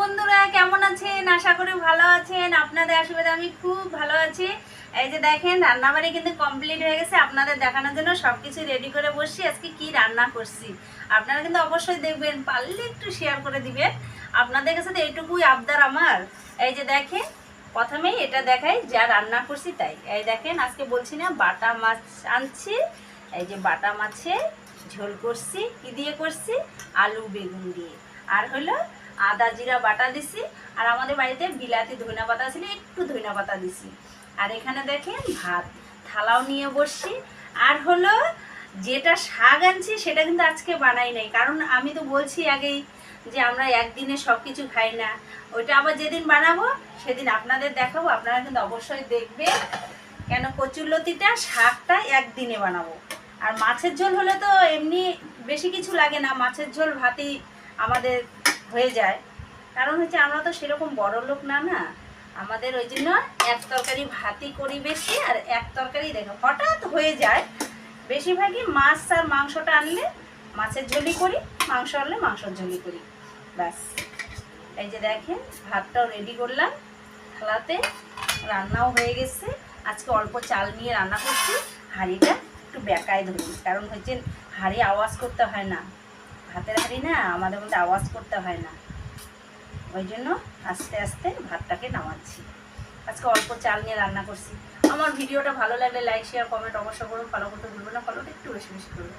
বন্ধুরা, কেমন আছেন? আশা করি ভালো আছেন। আপনাদের আশীর্বাদে আমি খুব ভালো আছি। এই যে দেখেন, রান্নাবাড়ি কিন্তু কমপ্লিট হয়ে গেছে। আপনাদের দেখানোর জন্য সব কিছু রেডি করে বসছি। আজকে কি রান্না করছি? আপনারা কিন্তু অবশ্যই দেখবেন, পারলে একটু শেয়ার করে দিবেন। আপনাদের কাছে তো এইটুকুই আবদার আমার। এই যে দেখেন, প্রথমেই এটা দেখাই, যা রান্না করছি তাই। এই দেখেন, আজকে বলছি না, বাটা মাছ আনছি। এই যে বাটা মাছে ঝোল করছি। কি দিয়ে করছি? আলু বেগুন দিয়ে। আর হলো আদা জিরা বাটা দিছি, আর আমাদের বাড়িতে বিলাতি ধইনা পাতা ছিল, একটু ধইনা পাতা দিছি। আর এখানে দেখেন ভাত, থালাও নিয়ে বসছি। আর হলো, যেটা শাক আনছি সেটা কিন্তু আজকে বানাই নাই, কারণ আমি তো বলছি আগেই যে আমরা একদিনে সব কিছু খাই না। ওইটা আবার যেদিন বানাবো, সেদিন আপনাদের দেখাবো, আপনারা কিন্তু অবশ্যই দেখবেন কেন কচুরলতিটা শাকটা একদিনে বানাবো। আর মাছের ঝোল হলে তো এমনি বেশি কিছু লাগে না, মাছের ঝোল ভাতই আমাদের হয়ে যায়। কারণ হচ্ছে আমরা তো সেরকম বড় লোক না না? আমাদের ওই জন্য এক তরকারি ভাতই করি বেশি আর এক তরকারি দেখো, হঠাৎ হয়ে যায়। বেশিরভাগই মাছ আর মাংসটা আনলে মাছের ঝোলই করি, মাংস আনলে মাংসের ঝোলই করি। ব্যাস। এই যে দেখেন, ভাতটাও রেডি করলাম। থালাতে রান্নাও হয়ে গেছে। আজকে অল্প চাল নিয়ে রান্না করছি। হাঁড়িটা একটু বেকায় ধরি কারণ হচ্ছে হাঁড়ি আওয়াজ করতে হয় না। ভাতের হাঁড়ি না আমাদের মধ্যে আওয়াজ করতে হয় না। ওই জন্য আস্তে আস্তে ভাতটাকে নামাচ্ছি। আজকে অল্প চাল নিয়ে রান্না করছি। আমার ভিডিওটা ভালো লাগলে লাইক শেয়ার কমেন্ট অবশ্যই করুন ফলো করতে ভুলবেন না। ফলোটা একটু বেশি বেশি করুন